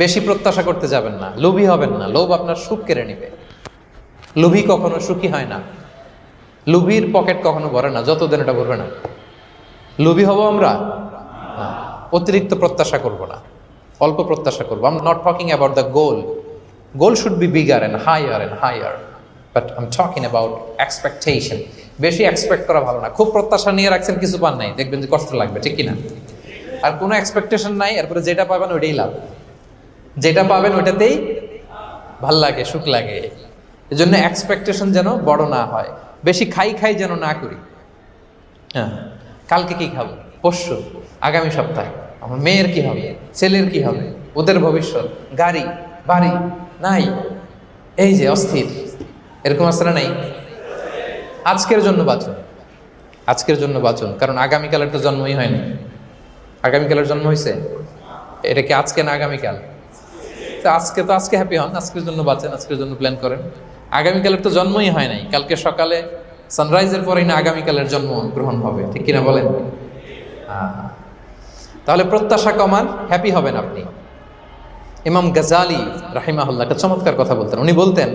বেশি প্রত্যাশা করতে যাবেন না, লোভী হবেন না, লোভ আপনার সুখ কেড়ে নেবে। লোভী কখনো সুখী হয় না, লোভীর পকেট কখনো ভরে না, যতদিন এটা ভরবে না। লোভী হব আমরা? অতিরিক্ত প্রত্যাশা করব না, অল্প প্রত্যাশা করব। I'm not talking about the goal goal should be bigger and higher and higher but I'm talking about expectation বেশি এক্সপেক্ট করা ভালো না। খুব প্রত্যাশা নিয়ে রাখছেন, কিছু পান নাই। দেখবেন যে কষ্ট লাগবে, ঠিক কিনা? আর কোনো এক্সপেকটেশন নাই, এরপরে যেটা পাবেন ওইটাই লাভ। যেটা পাবেন ওইটাতেই ভালো লাগে, সুখ লাগে। এই জন্য এক্সপেকটেশন যেন বড় না হয়, বেশি খাই খাই যেন না করি। হ্যাঁ কালকে কি খাব? পরশু, আগামী সপ্তাহে। আমার মেয়ের কি হবে? ছেলের কি হবে? ওদের ভবিষ্যৎ, গাড়ি, বাড়ি, নাই। এই যে অস্থির। এরকম আসলে নাই? আজকের জন্য বাঁচুন। আজকের জন্য বাঁচুন, কারণ আগামীকালের তো জন্মই হয়নি। আগামীকালের জন্ম হয়েছে এটা কি আজকে না আগামীকাল? তো আজকে তো আজকে হ্যাপি হন, আজকের জন্য বাঁচেন, আজকের জন্য প্ল্যান করেন। আগামীকালের তো জন্মই হয় নাই, কালকে সকালে সানরাইজের পরেই না আগামীকালের জন্ম গ্রহণ হবে, ঠিক কিনা বলেন? তাহলে প্রত্যাশা কমান হ্যাপি হবেন আপনি। ইমাম গাজালি রাহিমাহুল্লাহ, একটা চমৎকার কথা বলতেন। উনি বলতেন,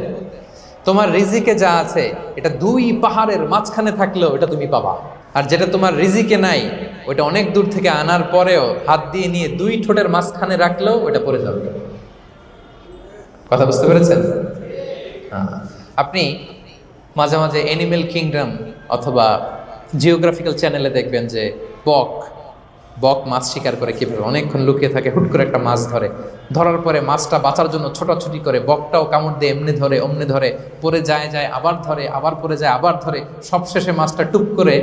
তোমার রিজিকে যা আছে, এটা দুই পাহাড়ের মাঝখানে থাকলেও এটা তুমি পাবা। আর যেটা তোমার রিজিকে নাই ওটা অনেক দূর থেকে আনার পরেও হাত দিয়ে নিয়ে দুই ঠোঁটের মাঝখানে রাখলেও ওটা পড়ে যাবে। কথা বুঝতে পেরেছেন। আপনি মাঝে মাঝে অ্যানিমেল কিংডম অথবা জিওগ্রাফিক্যাল চ্যানেলে দেখবেন যে বক বক মাছ শিকার করে কীভাবে অনেকক্ষণ লুকিয়ে থাকে, হুট করে একটা মাছ ধরে। ধরার পরে মাছটা বাঁচার জন্য ছোটাছুটি করে, বকটাও কামড় দিয়ে এমনি ধরে, অমনি ধরে পরে যায় যায়, আবার ধরে, আবার পরে যায়, আবার ধরে, সবশেষে মাছটা টুপ করে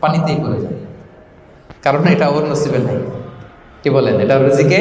পানিতেই পড়ে যায়। কারণ এটা ওর নসিবে নাই। কি বলেন এটা রিজিকে?